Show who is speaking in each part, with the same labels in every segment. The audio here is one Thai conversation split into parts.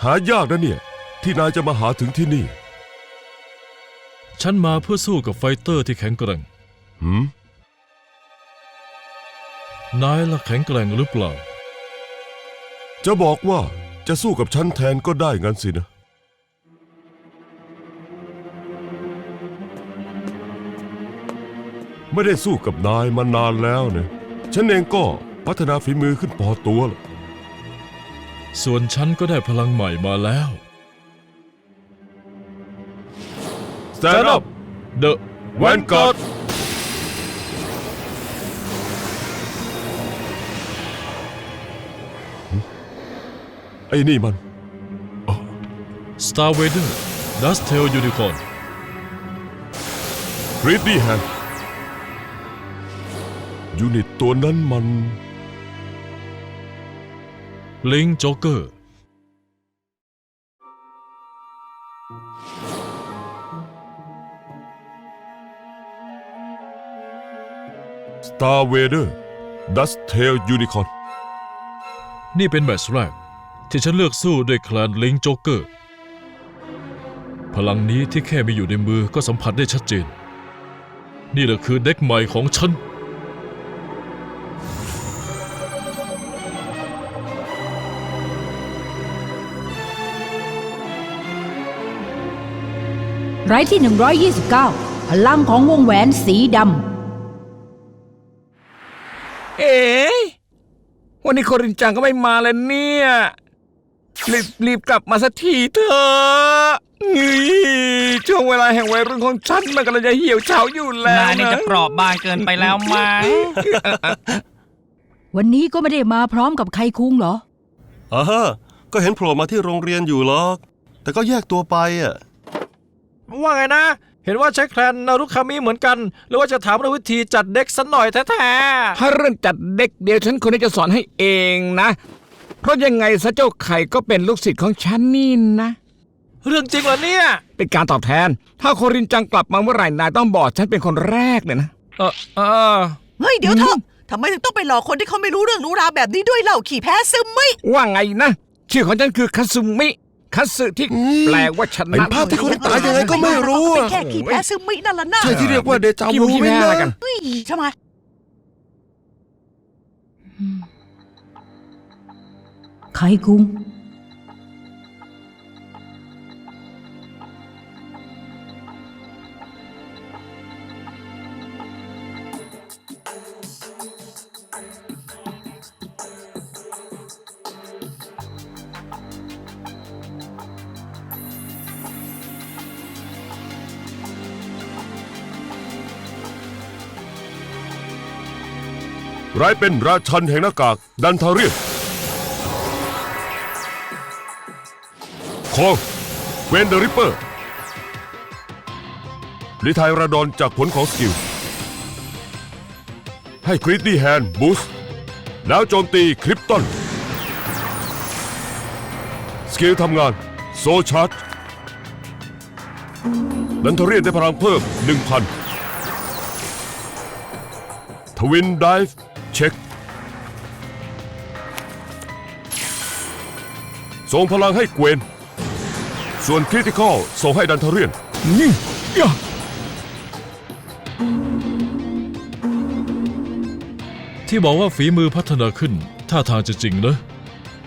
Speaker 1: หายากนะเนี่ย ที่นายจะมาหาถึงที่นี่
Speaker 2: ฉันมาเพื่อสู้กับไฟเตอร์ที่แข็งแกร่ง
Speaker 1: หืม
Speaker 2: นายละแข็งแกร่งหรือเปล่า
Speaker 1: จะบอกว่าจะสู้กับฉันแทนก็ได้งั้นสินะ ไม่ได้สู้กับนายมานานแล้วเนี่ยฉันเองก็พัฒนาฝีมือขึ้นพอตัวละ
Speaker 2: ส่วนฉันก็ได้พลังใหม่มาแล้ว
Speaker 1: Stand up
Speaker 2: The
Speaker 1: Vanguard ไอ้นี่มัน
Speaker 2: Star Vader Dust Tail Unicorn
Speaker 1: รีดดี้แฮนยูนิตตัวนั้นมัน
Speaker 2: Link Joker
Speaker 1: สตาร์เวเดอร์ดัสเทลยูนิคอน
Speaker 2: นี่เป็นแมตช์แรก ที่ฉันเลือกสู้ด้วยแคลน Link Joker พลังนี้ที่แค่มีอยู่ในมือก็สัมผัสได้ชัดเจน นี่แหละคือเด็กใหม่ของฉัน
Speaker 3: รายที่ 129 พลังของวงแหวนสีด
Speaker 4: เอ๋วันนี้โครินจังก็ไม่มาแล้วเนี่ย รีบรีบกลับมาสักทีเถอะนี่ช่วงเวลาแห่งวัยรุ่นของฉันมันกำลังจะเหี่ยวเฉาอยู่แล้ว
Speaker 5: นายนี่จะเปราะบางเกินไปแล้วมั้งำ
Speaker 3: วันนี้ก็ไม่ได้มาพร้อมกับใครคุงเหรอ
Speaker 6: อ่าฮะก็เห็นโผล่มาที่โรงเรียนอยู่หรอก แต่ก็แยกตัวไปอะ
Speaker 7: ว่าไงนะ เห็นว่าใช้แคลนนารุคามิเหมือนกัน หรือว่าจะถามเรื่องวิธีจัดเด็กสักหน่อยแท้
Speaker 4: ถ้าเรื่องจัดเด็กเดี๋ยวฉันคนนี้จะสอนให้เองนะ เพราะยังไงซะเจ้าไข่ก็เป็นลูกศิษย์ของฉันนี่นะ
Speaker 7: ๆ เรื่องจริงเหรอเนี่ย
Speaker 4: เป็นการตอบแทน ถ้าโครินจังกลับมาเมื่อไหร่นายต้องบอกฉันเป็นคนแรกเลยนะ
Speaker 7: เออเออ
Speaker 8: เฮ้ยเดี๋ยวเถอะทำไมถึงต้องไปหลอกคนที่เขาไม่รู้เรื่องรู้ราวแบบนี้ด้วยเล่าขี่แพ้ซึมไม่
Speaker 4: ว่าไงนะ ชื่อของฉันคือคาซึมิ คาสึที่แปลว่าช
Speaker 6: เป็
Speaker 4: นะ
Speaker 6: นภาพที่คนตายยังไงก็ไม่รู้
Speaker 8: เป็
Speaker 6: อะ
Speaker 8: นแค่ขี่แพ้ซึมไม่นั่นละนะ
Speaker 6: ใช่ที่เรียกว่าเดจา
Speaker 4: ขี้
Speaker 6: วู
Speaker 4: มูขี้
Speaker 6: ไหม
Speaker 4: แพ้อะไร
Speaker 6: นะ
Speaker 4: กัน
Speaker 8: เฮ้ยใช่ไหม
Speaker 3: ใครคุง
Speaker 1: ร้ายเป็นราชันแห่งหน้ากากดันทาเรียนคองเวนเดอริปเปอร์ลิทายราดอนจากผลของสกิล ให้คริสตี้แฮนบูสต์แล้วโจมตีคริปตันสกิลทำงาน โซชาร์จดันทาเรียนได้พลังเพิ่ม 1,000 ทวินไดฟ์ เช็คส่งพลังให้เกวน ส่วนคริติคอลส่งให้ดันทเรียน
Speaker 4: นี่ยะ
Speaker 2: ที่บอกว่าฝีมือพัฒนาขึ้น ท่าทางจะจริงนะ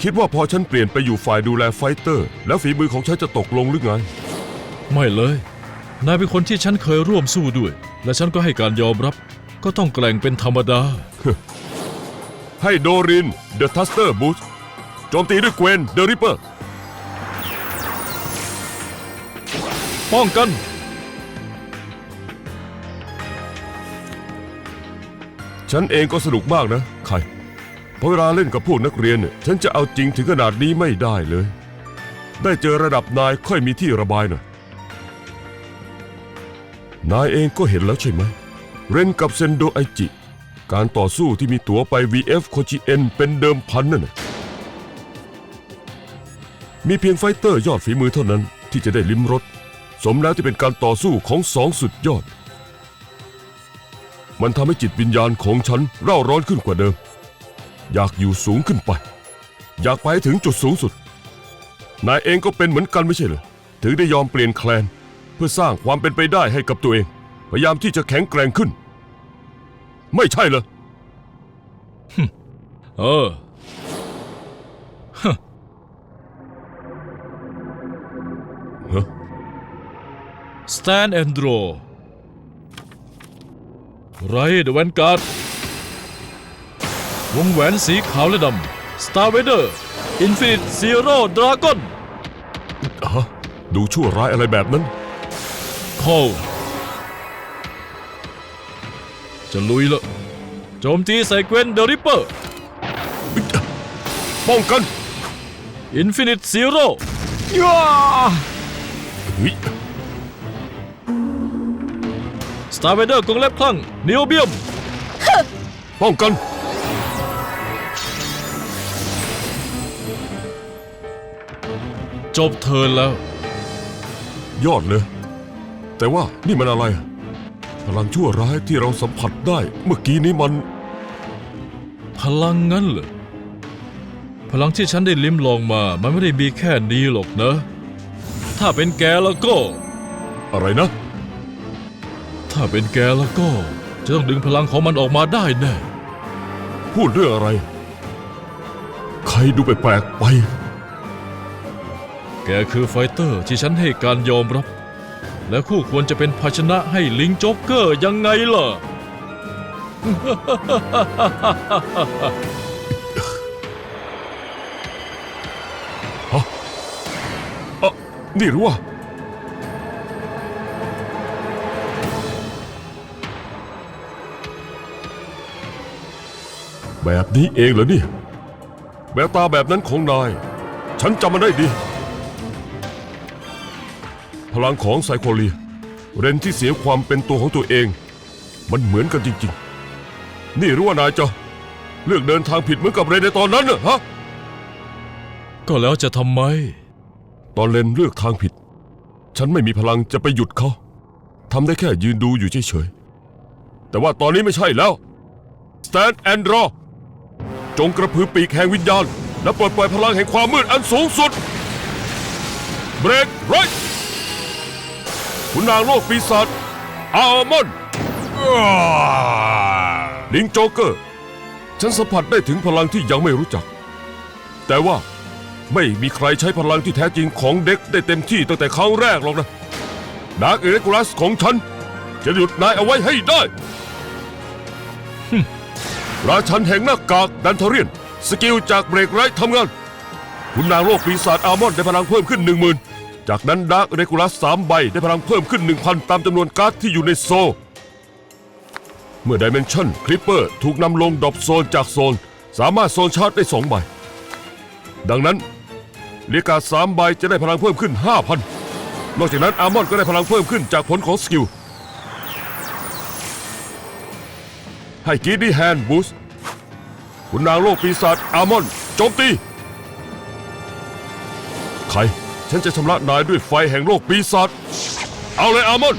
Speaker 1: คิดว่าพอฉันเปลี่ยนไปอยู่ฝ่ายดูแลไฟเตอร์ แล้วฝีมือของฉันจะตกลงหรือไง
Speaker 2: ไม่เลย นายเป็นคนที่ฉันเคยร่วมสู้ด้วย และฉันก็ให้การยอมรับ ก็ต้องแกล่งเป็นธรรมดา
Speaker 1: ให้โดรินเดอะทัสเตอร์บูสโจมตีด้วยเกวนเดอะริปเปอร์
Speaker 2: ป้องกัน
Speaker 1: ฉันเองก็สนุกมากนะ ใคร เพราะเวลาเล่นกับพวกนักเรียนเนี่ยฉันจะเอาจริงถึงขนาดนี้ไม่ได้เลย ได้เจอระดับนายค่อยมีที่ระบายหน่อย นายเองก็เห็นแล้วใช่ไหม เรนกับเซนโดไอจิ การต่อสู้ที่มีตั๋วไป VF โคจิเอ็นเป็นเดิมพันนั่นนะมีเพียงไฟเตอร์ยอดฝีมือเท่านั้นที่จะได้ลิ้มรสสมแล้วที่เป็นการต่อสู้ของสองสุดยอด มันทำให้จิตวิญญาณของฉันเร่าร้อนขึ้นกว่าเดิม อยากอยู่สูงขึ้นไป อยากไปถึงจุดสูงสุด นายเองก็เป็นเหมือนกันไม่ใช่เหรอถึงได้ยอมเปลี่ยนแคลน เพื่อสร้างความเป็นไปได้ให้กับตัวเอง พยายามที่จะแข็งแกร่งขึ้น ไม่ใช่เหรอ
Speaker 2: เออ
Speaker 1: ฮะ
Speaker 2: Stand and draw ไรเดอะแวนการ์ดวงแหวนสีขาวและดำ Star Vader Infinite Zero Dragon
Speaker 1: ฮะ ดูชั่วร้ายอะไรแบบนั้น
Speaker 2: Call จะลุยละโจมตีใส่เกวนเดอะริปเปอร์
Speaker 1: ป้องกัน
Speaker 2: Infinite Zero
Speaker 4: ย่า
Speaker 1: เฮ้ย
Speaker 2: Star Vader กองเล็บคลั่งเนโอเบียม
Speaker 1: ป้องกัน
Speaker 2: จบเทิร์นแล้ว
Speaker 1: ยอดเลย แต่ว่านี่มันอะไรอะ พลังชั่วร้ายที่เราสัมผัสได้เมื่อกี้นี้มัน
Speaker 2: พลังงั้นเหรอ พลังที่ฉันได้ลิ้มลองมา มันไม่ได้มีแค่นี้หรอกนะ ถ้าเป็นแกแล้วก็
Speaker 1: อะไรนะ
Speaker 2: ถ้าเป็นแกแล้วก็ จะต้องดึงพลังของมันออกมาได้แน่
Speaker 1: พูดเรื่องอะไร ใครดูแปลกๆไป
Speaker 2: แกคือไฟเตอร์ที่ฉันให้การยอมรับ และคู่ควรจะเป็นภาชนะให้ลิงโจ๊กเกอร์ยังไงล่ะ
Speaker 1: อะนี่หรือว่า แบบนี้เองเหรอเนี่ยแววตาแบบนั้นของนาย ฉันจำมันได้ดี พลังของไซโคเลีย เรนที่เสียความเป็นตัวของตัวเอง มันเหมือนกันจริงๆ นี่รู้ว่านายจะเลือกเดินทางผิดเหมือนกับเรนในตอนนั้นน่ะฮะ
Speaker 2: ก็แล้วจะทำไม
Speaker 1: ตอนเลนเลือกทางผิด ฉันไม่มีพลังจะไปหยุดเขาทำได้แค่ยืนดูอยู่เฉยๆ แต่ว่าตอนนี้ไม่ใช่แล้ว Stand and draw จงกระพือปีกแห่งวิญญาณ และปลดปล่อยพลังแห่งความมืดอันสูงสุดเบ รกไรคุณนางโลกปีศาจอาร์มอนลิงโจ๊กเกอร์ ฉันสัมผัสได้ถึงพลังที่ยังไม่รู้จัก แต่ว่าไม่มีใครใช้พลังที่แท้จริงของเด็กได้เต็มที่ตั้งแต่ครั้งแรกหรอกนะดาร์กเอเรกูลัสของฉัน จะหยุดนายเอาไว้ให้ได้ฮึราชันแห่งหน้ากากดันทเรียน สกิลจากเบรกไรท์ทำงาน คุณนางโลกปีศาจอาร์มอนได้พลังเพิ่มขึ้น1 0,000 จากนั้นดาร์กเรกูลัสสามใบได้พลังเพิ่มขึ้น 1,000 ตามจำนวนการ์ดที่อยู่ในโซลเมื่อดิเมนชั่นคลิปเปอร์ถูกนำลงดรอปโซนจากโซน สามารถโซนชาร์จได้สองใบ ดังนั้นเรียกการดสามใบจะได้พลังเพิ่มขึ้น 5,000 นอกจากนั้นอาร์มอนก็ได้พลังเพิ่มขึ้นจากผลของสกิล ให้กีดดี้แฮนด์บูสต์คุณนางโลกปีศาจอาร์มอนโจมตี ใคร ฉันจะชำระนายด้วยไฟแห่งโลกปีศาจ เอาเลยอาร์มอน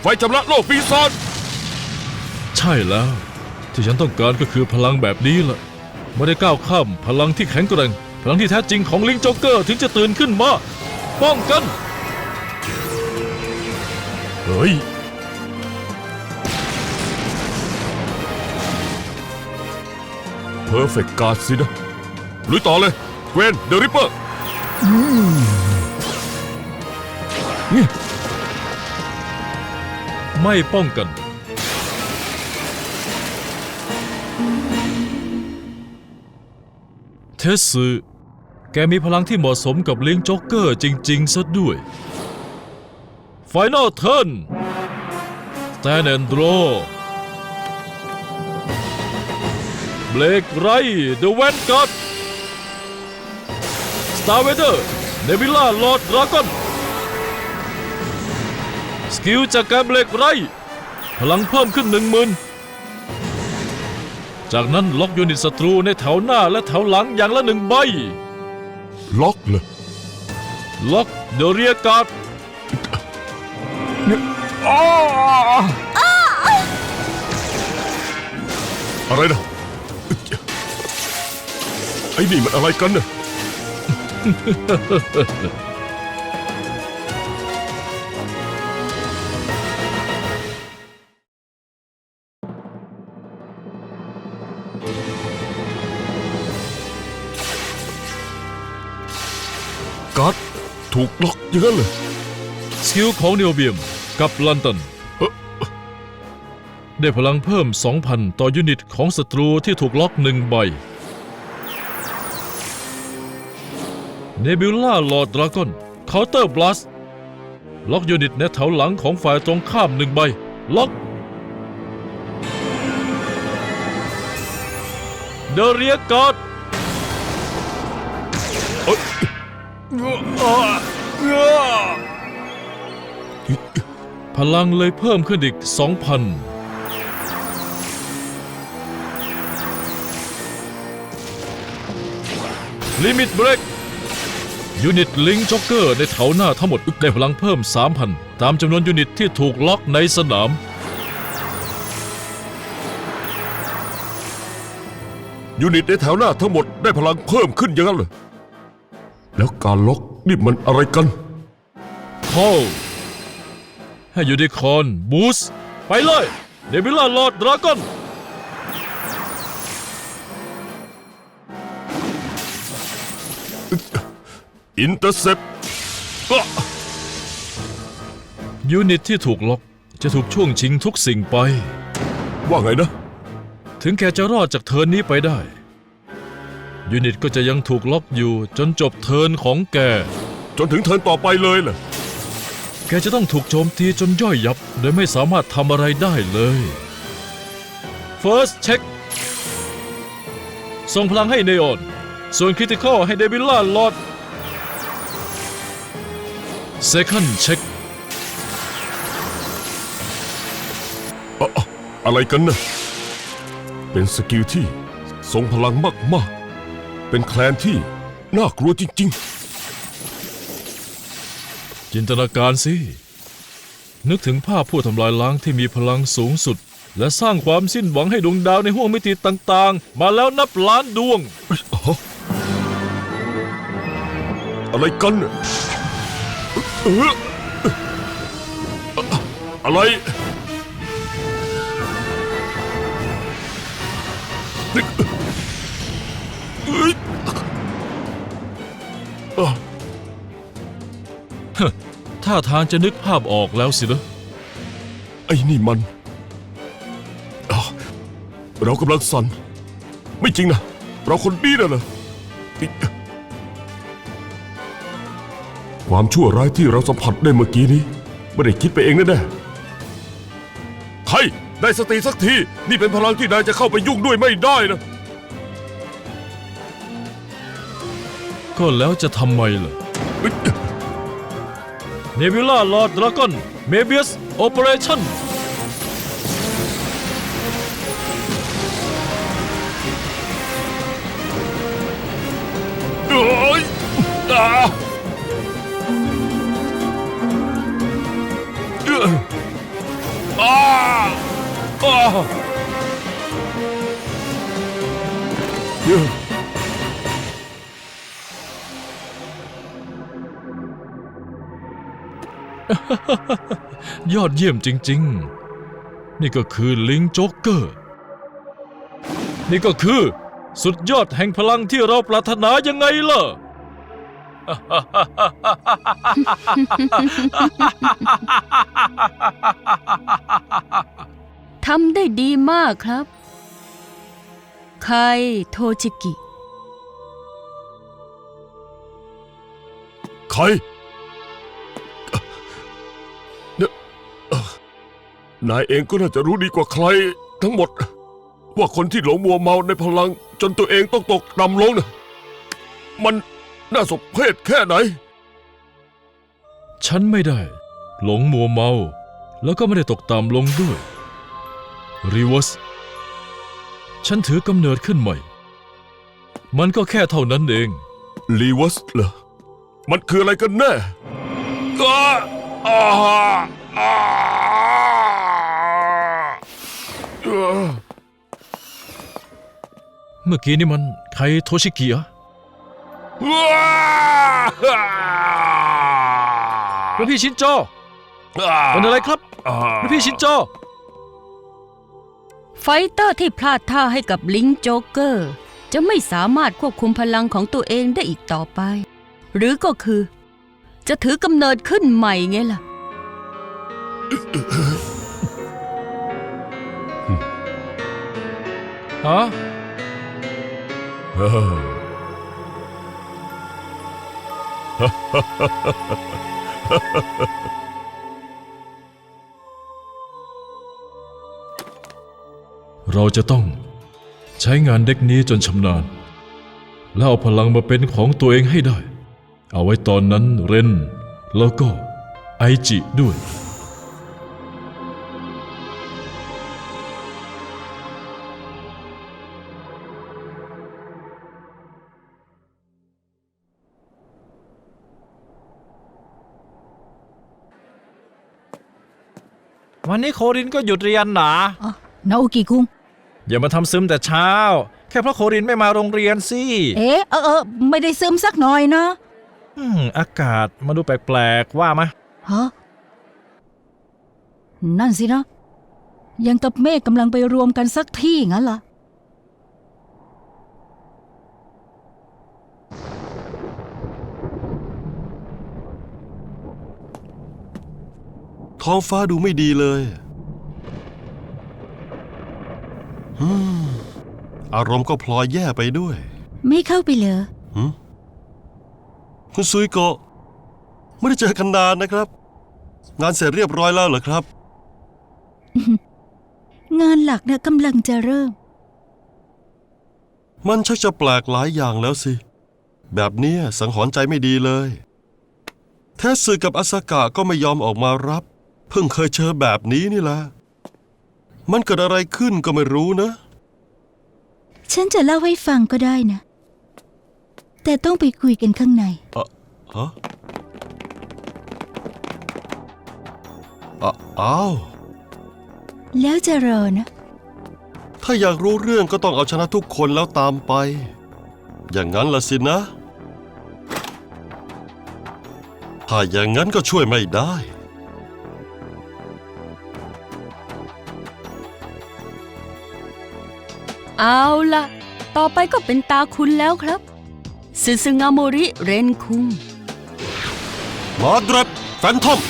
Speaker 1: ไฟชำระโลกปีศาจ
Speaker 2: ใช่แล้ว ที่ฉันต้องการก็คือพลังแบบนี้แหละไม่ได้ก้าวข้ามพลังที่แข็งแกร่ง พลังที่แท้จริงของลิงโจ๊กเกอร์ถึงจะตื่นขึ้นมาป้องกัน
Speaker 1: เฮ้ย เพอร์เฟกต์การ์ดสินะลุยต่อเลย เกวนเดอะริปเปอร์
Speaker 2: ไม่ป้องกัน เทสซืแกมีพลังที่เหมาะสมกับลิงจ็อกเกอร์จริง ๆ ซะด้วยไฟนอลเทิร์นแตนแอนโดรเบลกไรเดอะเวนการ์ดสตาร์เวเดอร์เนบิล่าลอร์ดดราก้อน ไร พลังเพิ่มขึ้นหนึ่งหมื่นจากนั้นล็อกยูนิตศัตรูในแถวหน้าและแถวหลังอย่างละหนึ่งใบ
Speaker 1: ล็อกเลย
Speaker 2: ล็อกเดเรียการ์ด
Speaker 4: อ๋อ
Speaker 1: อะไรนะไอ้นี่มันอะไรกันเนี่ย ถูกล็อกอย่างนั้นเลย
Speaker 2: สกิลของเนโอเบียมกับลันตัน ได้พลังเพิ่ม 2,000 ต่อยูนิตของศัตรูที่ถูกล็อกหนึ่งใบ เนบิวล่าลอดดราก้อนเคาน์เตอร์บลัสล็อกยูนิตในแถวหลังของฝ่ายตรงข้ามหนึ่งใบ ล็อกเดเรียการ์ด พลังเลยเพิ่มขึ้นอีก 2,000ลิมิตเบรกยูนิตลิงจ็อกเกอร์ในแถวหน้าทั้งหมดได้พลังเพิ่ม 3,000 ตามจำนวนยูนิตที่ถูกล็อกในสนาม
Speaker 1: ยูนิตในแถวหน้าทั้งหมดได้พลังเพิ่มขึ้นอย่างนั้นเลยแล้วการล็อกนี่มันอะไรกัน
Speaker 2: คอล ให้ยูนิคอร์นบูสต์ไปเลยเดบิล่าลอร์ดดราก้อน
Speaker 1: อินเตอร์เซปก็
Speaker 2: ยูนิตที่ถูกล็อกจะถูกช่วงชิงทุกสิ่งไป
Speaker 1: ว่าไงนะ
Speaker 2: ถึงแกจะรอดจากเทิร์นนี้ไปได้ ยูนิตก็จะยังถูกล็อกอยู่จนจบเทิร์นของแก
Speaker 1: จนถึงเทิร์นต่อไปเลยเหรอ
Speaker 2: แกจะต้องถูกโจมตีจนย่อยยับ โดยไม่สามารถทำอะไรได้เลย First check ส่งพลังให้เนออน ส่วนคริติคอลให้เดวิลล่าลอด Second check
Speaker 1: อะอะอะไรกันนะ เป็นสกิลที่ทรงพลังมาก ๆ เป็นแคลนที่น่ากลัวจริง
Speaker 2: จินตนาการสิ นึกถึงภาพผู้ทำลายล้างที่มีพลังสูงสุด และสร้างความสิ้นหวังให้ดวงดาวในห้วงมิติต่างๆ มาแล้วนับล้านดวง
Speaker 1: อะไรกันน่ะเอออะอะไรเท่า
Speaker 2: ทางจะนึกภาพออกแล้วสินะ
Speaker 1: ไอ้นี่มันอะเรากำลังสั่น ไม่จริงนะ เราคนดีนะเหรออิความชั่วร้ายที่เราสัมผัสได้เมื่อกี้นี้ ไม่ได้คิดไปเองแน่ๆใครได้สติสักที นี่เป็นพลังที่นายจะเข้าไปยุ่งด้วยไม่ได้นะ
Speaker 2: ก็แล้วจะทำไมล่ะ
Speaker 1: เอ้ย
Speaker 2: เนวิล่าลอร์ดดราก้อนเมเบียสโอเปอเรชั่น
Speaker 1: เอ้ยอ่าเอ้ยอ่าอ่า ย
Speaker 2: ยอดเยี่ยมจริง ๆ นี่ก็คือลิงโจ๊กเกอร์ นี่ก็คือ สุดยอดแห่งพลังที่เราปรารถนายังไงล่ะ
Speaker 9: ทำได้ดีมากครับ ไคโทชิกิ
Speaker 1: ใคร นายเองก็น่าจะรู้ดีกว่าใคร ทั้งหมด ว่าคนที่หลงมัวเมาในพลัง จนตัวเองต้องตกต่ำลงนะมันน่าสมเพชแค่ไหน
Speaker 2: ฉันไม่ได้ หลงมัวเมา แล้วก็ไม่ได้ตกต่ำลงด้วยรีเว r สฉันถือกำเนิดขึ้นใหม่ มันก็แค่เท่านั้นเอง
Speaker 1: ลีวัสเหรอมันคืออะไรกันแน่อ้าอ้าอ้า เอ่อ
Speaker 2: เมื่อกี้นี่มันไคโทชิกิเหรอ
Speaker 7: รุ่นพี่ชินโจเป็นอะไรครับรุ่นพี่ชินโจ
Speaker 1: ไฟเตอร์ที่พลาดท่าให้กับลิงโจ๊กเกอร์ จะไม่สามารถควบคุมพลังของตัวเองได้อีกต่อไป หรือก็คือ จะถือกำเนิดขึ้นใหม่ไงล่ะ
Speaker 7: ฮะ
Speaker 2: เราจะต้องใช้งานเด็กนี้จนชำนาญ แล้วเอาพลังมาเป็นของตัวเองให้ได้ เอาไว้ตอนนั้นเรนแล้วก็ไอจิด้วย
Speaker 7: วันนี้โครินก็หยุดเรียนหนา
Speaker 3: อ๋อนาโอกิคุง
Speaker 7: อย่ามาทำซึมแต่เช้า แค่เพราะโครินไม่มาโรงเรียนสิ
Speaker 3: เอ๊ะเออเออไม่ได้ซึมสักหน่อยนะ
Speaker 7: อืมอากาศมาดูแปลกๆว่ามา
Speaker 3: ฮะนั่นสินะ ยังกับเมฆกำลังไปรวมกันสักที่งั้นล่ะ
Speaker 6: ท้องฟ้าดูไม่ดีเลยอืมอารมณ์ก็พลอยแย่ไปด้วย
Speaker 3: ไม่เข้าไปเลย
Speaker 6: หืมคุณซุยโกะไม่ได้เจอกันนานนะครับ งานเสร็จเรียบร้อยแล้วเหรอครับ
Speaker 3: งานหลักนะกำลังจะเริ่ม
Speaker 6: มันชักจะแปลกหลายอย่างแล้วสิ แบบเนี้ยสังหรณ์ใจไม่ดีเลยแท้สึกับอาสากะก็ไม่ยอมออกมารับ เพิ่งเคยเจอแบบนี้นี่แหละมันเกิดอะไรขึ้นก็ไม่รู้นะ
Speaker 3: ฉันจะเล่าให้ฟังก็ได้นะ แต่ต้องไปคุยกันข้างใน
Speaker 6: ฮะอะอ้าว
Speaker 3: แล้วจะรอนะ
Speaker 6: ถ้าอยากรู้เรื่องก็ต้องเอาชนะทุกคนแล้วตามไป อย่างนั้นละสินะ ถ้าอย่างนั้นก็ช่วยไม่ได้
Speaker 1: เอาล่ะต่อไปก็เป็นตาคุณแล้วครับซึซึงาโมริเรนคุง
Speaker 6: มาดรัดแฟนทอม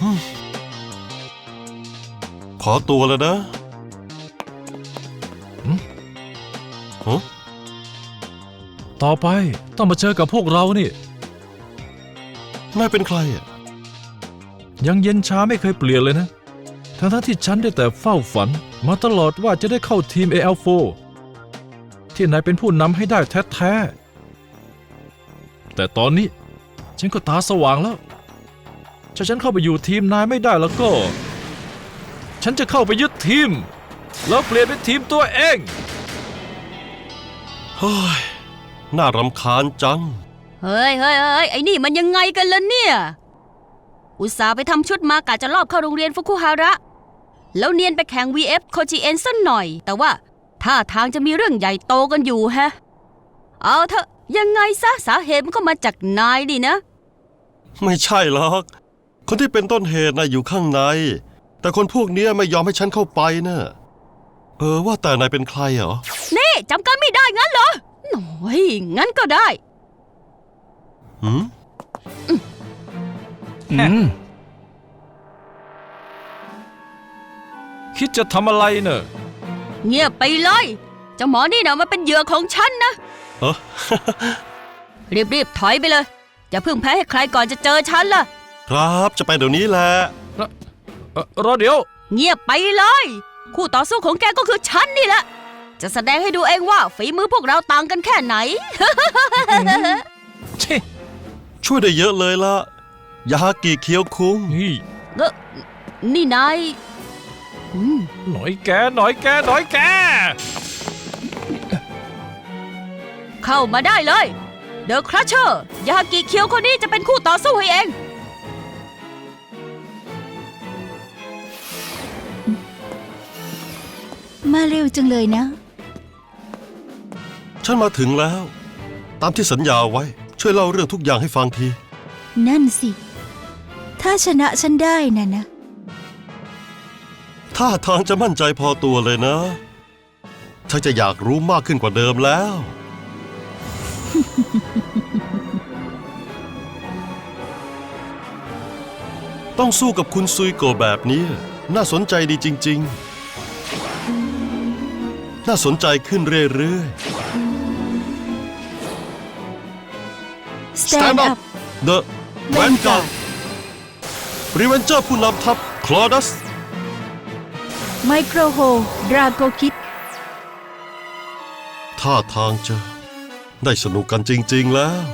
Speaker 6: ฮึ่มขอตัวแล้วนะฮะ
Speaker 2: ต่อไปต้องมาเจอกับพวกเรานี่
Speaker 6: นายเป็นใครอะ
Speaker 2: ยังเย็นช้าไม่เคยเปลี่ยนเลยนะ ทั้งๆที่ฉันได้แต่เฝ้าฝัน มาตลอดว่าจะได้เข้าทีม AL4 ที่นายเป็นผู้นำให้ได้แท้ๆ แต่ตอนนี้ ฉันก็ตาสว่างแล้ว ถ้าฉันเข้าไปอยู่ทีมนายไม่ได้แล้วก็ ฉันจะเข้าไปยึดทีม แล้วเปลี่ยนเป็นทีมตัวเอง
Speaker 6: เฮ้ยน่ารำคาญจัง
Speaker 1: เฮ้ยเฮ้ยเฮ้ยไอ้นี่มันยังไงกันล่ะเนี่ย อุตส่าห์ไปทำชุดมา กะจะรอบเข้าโรงเรียนฟุกุฮาระ แล้วเนียนไปแข่ง VF โคจิเอ็นสักหน่อย แต่ว่าท่าทางจะมีเรื่องใหญ่โตกันอยู่แฮะ เอาเถอะยังไงซะสาเหตุมันก็มาจากนายดินะ
Speaker 6: ไม่ใช่หรอก คนที่เป็นต้นเหตุนะอยู่ข้างใน แต่คนพวกเนี้ยไม่ยอมให้ฉันเข้าไปนะเออว่าแต่นายเป็นใครเหรอ
Speaker 1: นี่จำกันไม่ได้งั้นเหรอ หน่อย งั้นก็ได้
Speaker 6: หืม
Speaker 7: อืม จะทำอะไรเนอะ
Speaker 1: เงียบไปเลยเจ้าหมอนี่นะมันเป็นเหยื่อของฉันนะ
Speaker 6: เออ
Speaker 1: รีบๆถอยไปเลย อย่าเพิ่งแพ้ให้ใครก่อนจะเจอฉันล่ะ
Speaker 6: ครับจะไปเดี๋ยวนี้แหละ
Speaker 7: เอ่อรอเดี๋ยว
Speaker 1: เงียบไปเลย คู่ต่อสู้ของแกก็คือฉันนี่แหละ จะแสดงให้ดูเองว่าฝีมือพวกเราต่างกันแค่ไหน
Speaker 7: ชิ
Speaker 6: ช่วยได้เยอะเลยละยาฮากิเคียวคุง
Speaker 7: นี่
Speaker 1: เอ้อนี่นายอืม
Speaker 7: หน่อยแกหน่อยแกหน่อยแก
Speaker 1: เข้ามาได้เลย เดอะครัชเชอร์ยากิเคียวคนนี้จะเป็นคู่ต่อสู้ให้เอง
Speaker 3: มาเร็วจังเลยนะ
Speaker 6: ฉันมาถึงแล้ว ตามที่สัญญาไว้ ช่วยเล่าเรื่องทุกอย่างให้ฟังที
Speaker 3: นั่นสิ ถ้าชนะฉันได้นะนะ
Speaker 6: ท่าทางจะมั่นใจพอตัวเลยนะฉันจะอยากรู้มากขึ้นกว่าเดิมแล้ว ต้องสู้กับคุณซุยโกะแบบนี้ น่าสนใจดีจริง ๆ น่าสนใจขึ้นเรื่อย
Speaker 3: Stand up
Speaker 6: ๆ The Vanguard Revenger ผู้นำทัพคลอดัส
Speaker 3: ไมโครโฮดราโกคิด
Speaker 6: ท่าทางจะได้สนุกกันจริง ๆ แล้ว